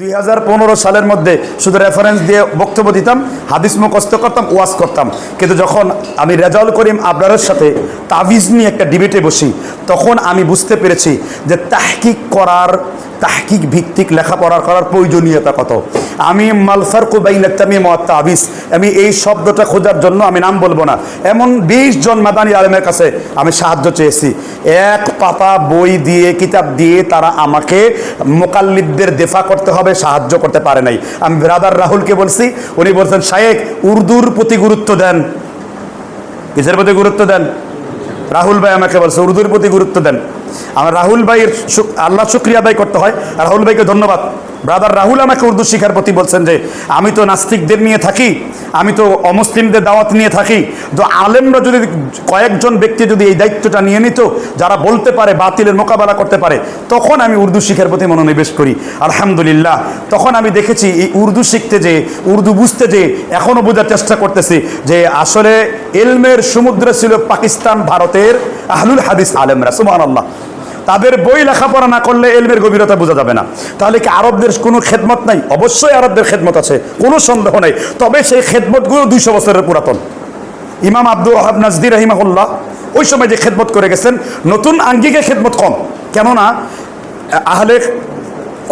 দুই হাজার পনেরো সালের মধ্যে শুধু রেফারেন্স দিয়ে বক্তব্য দিতাম, হাদিস মুখস্থ করতাম, ওয়াজ করতাম। কিন্তু যখন আমি রেজাউল করিম আবরারের সাথে তাবিজ নিয়ে একটা ডিবেটে বসি, তখন আমি বুঝতে পেরেছি যে তাহকিক করার, তাহকিক ভিত্তিক লেখাপড়া করার প্রয়োজনীয়তা কত। আমি মালফার কুবাইন তামিম তাবিজ, আমি এই শব্দটা খোঁজার জন্য আমি নাম বলব না। এমন বিশ জন মাদানি আলমের কাছে আমি সাহায্য চেয়েছি। এক পাতা বই দিয়ে, কিতাব দিয়ে তারা আমাকে মোকাল্লিদদের দেফা করতে হবে সাহায্য করতে পারে নাই। আমি ব্রাদার রাহুলকে বলছি, উনি বলছেন, শায়েক, উর্দুর প্রতি গুরুত্ব দেন। কিসের প্রতি গুরুত্ব দেন? রাহুল ভাই আমাকে বলছে, উর্দুর প্রতি গুরুত্ব দেন। আমার রাহুল ভাইয়ের আল্লাহ শুক্রিয়া আদায় করতে হয়। রাহুল ভাইকে ধন্যবাদ। ব্রাদার রাহুল আমাকে উর্দু শিখার প্রতি বলছেন যে, আমি তো নাস্তিকদের নিয়ে থাকি, আমি তো অমুসলিমদের দাওয়াত নিয়ে থাকি, তো আলেমরা যদি কয়েকজন ব্যক্তি যদি এই দায়িত্বটা নিয়ে নিত, যারা বলতে পারে, বাতিলের মোকাবেলা করতে পারে, তখন আমি উর্দু শিখার প্রতি মনোনিবেশ করি। আলহামদুলিল্লাহ, তখন আমি দেখেছি এই উর্দু শিখতে যে, উর্দু বুঝতে যে এখনও বোঝার চেষ্টা করতেছি যে, আসলে এলমের সমুদ্র ছিল পাকিস্তান, ভারতের আহলুল হাদিস আলেমরা সুমান আল্লাহ তাদের বই লেখাপড়া না করলে এলমের গভীরতা বোঝা যাবে না। তাহলে কি আরবদের কোনো খেদমত নাই? অবশ্যই আরবদের খেদমত আছে, কোনো সন্দেহ নাই। তবে সেই খেদমতগুলো দুইশো বছরের পুরাতন। ইমাম আব্দুল রহাব নাজদি রহিমাহুল্লাহ ওই সময় যে খেদমত করে গেছেন, নতুন আঙ্গিকে খেদমত কম। কেননা আহলে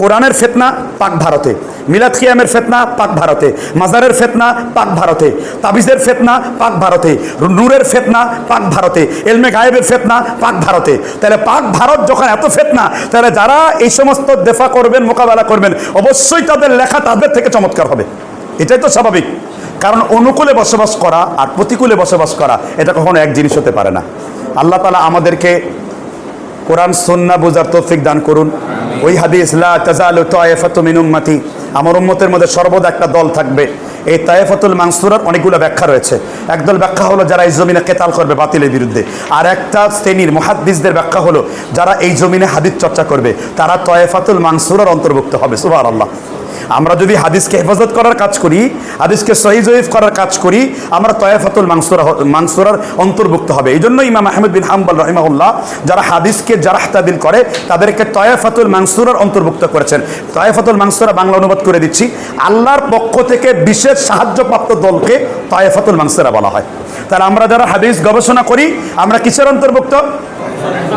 কোরআনের ফেতনা পাক ভারতে, মিলাদ খিয়ামের ফেতনা পাক ভারতে, মাজারের ফেতনা পাক ভারতে, তাবিজের ফেতনা পাক ভারতে, নূরের ফেতনা পাক ভারতে, এলমে গায়েবের ফেতনা পাক ভারতে। তাহলে পাক ভারত যখন এত ফেতনা, তাহলে যারা এই সমস্ত দেফা করবেন, মোকাবেলা করবেন, অবশ্যই তাদের লেখা তাদের থেকে চমৎকার হবে। এটাই তো স্বাভাবিক। কারণ অনুকূলে বসবাস করা আর প্রতিকূলে বসবাস করা, এটা কখনো এক জিনিস হতে পারে না। আল্লাহ তালা আমাদেরকে কোরআন, সন্না বোঝার তৌফিক দান করুন। ওই হাদিস, লা তাজালু তায়েফাতু মিন উম্মতি। আমার উম্মতের মধ্যে সর্বদা একটা দল থাকবে। এই তায়েফাতুল মানসুরার অনেকগুলো ব্যাখ্যা রয়েছে। একদল ব্যাখ্যা হলো যারা এই জমিনে কেতাল করবে বাতিলের বিরুদ্ধে। আর একটা শ্রেণির মুহাদ্দিসদের ব্যাখ্যা হলো যারা এই জমিনে হাদিস চর্চা করবে। তারা তয়েফাতুল মানসুরার অন্তর্ভুক্ত হবে, সুবহানাল্লাহ। আমরা যদি হাদিসকে হেফাজত করার কাজ করি, হাদিসকে সহি জয়ীফ করার কাজ করি, আমরা তয়াফাতুল মানসুরা মানসুরার অন্তর্ভুক্ত হবে। এই জন্য ইমাম আহমেদ বিন হাম্বাল রহিমাহুল্লাহ যারা হাদিসকে তাদিল করে, তাদেরকে তয়াফাতুল মানসুরার অন্তর্ভুক্ত করেছেন। তয়াফাতুল মানসুরা বাংলা অনুবাদ করে দিচ্ছি। আল্লাহর পক্ষ থেকে বিশেষ সাহায্যপ্রাপ্ত দলকে তয়াফাতুল মানসুরা বলা হয়। তাহলে আমরা যারা হাদিস গবেষণা করি, আমরা কিসের অন্তর্ভুক্ত?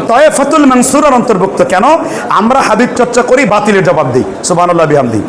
তয়েফাতুল মানসুরার অন্তর্ভুক্ত। কেন? আমরা হাদিস চর্চা করি, বাতিলের জবাব দিই। সুবহানাল্লাহ, বিহামদি।